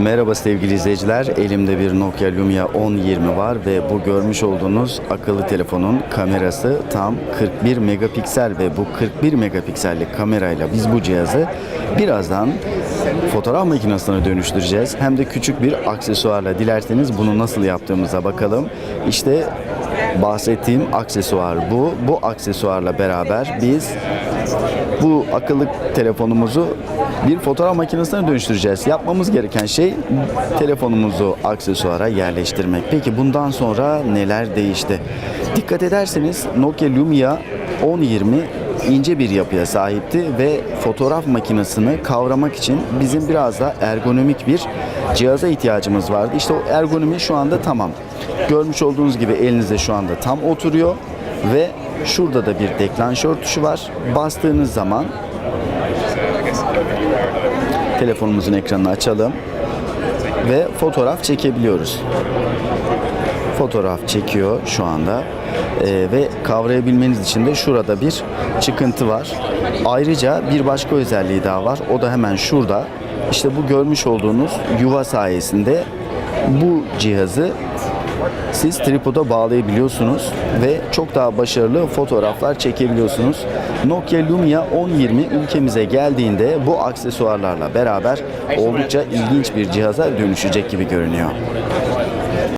Merhaba sevgili izleyiciler. Elimde bir Nokia Lumia 1020 var ve bu görmüş olduğunuz akıllı telefonun kamerası tam 41 megapiksel ve bu 41 megapiksellik kamerayla biz bu cihazı birazdan fotoğraf makinesine dönüştüreceğiz. Hem de küçük bir aksesuarla dilerseniz bunu nasıl yaptığımıza bakalım. İşte bahsettiğim aksesuar bu. Bu aksesuarla beraber biz bu akıllı telefonumuzu bir fotoğraf makinesine dönüştüreceğiz. Yapmamız gereken şey telefonumuzu aksesuara yerleştirmek. Peki bundan sonra neler değişti? Dikkat ederseniz Nokia Lumia 1020 ince bir yapıya sahipti ve fotoğraf makinesini kavramak için bizim biraz da ergonomik bir cihaza ihtiyacımız vardı. İşte o ergonomi şu anda tamam. Görmüş olduğunuz gibi elinizde şu anda tam oturuyor ve şurada da bir deklanşör tuşu var. Bastığınız zaman telefonumuzun ekranını açalım ve fotoğraf çekebiliyoruz. Fotoğraf çekiyor şu anda Ee, ve kavrayabilmeniz için de şurada bir çıkıntı var. Ayrıca bir başka özelliği daha var. O da hemen şurada. İşte bu görmüş olduğunuz yuva sayesinde bu cihazı siz tripoda bağlayabiliyorsunuz ve çok daha başarılı fotoğraflar çekebiliyorsunuz. Nokia Lumia 1020 ülkemize geldiğinde bu aksesuarlarla beraber oldukça ilginç bir cihaza dönüşecek gibi görünüyor.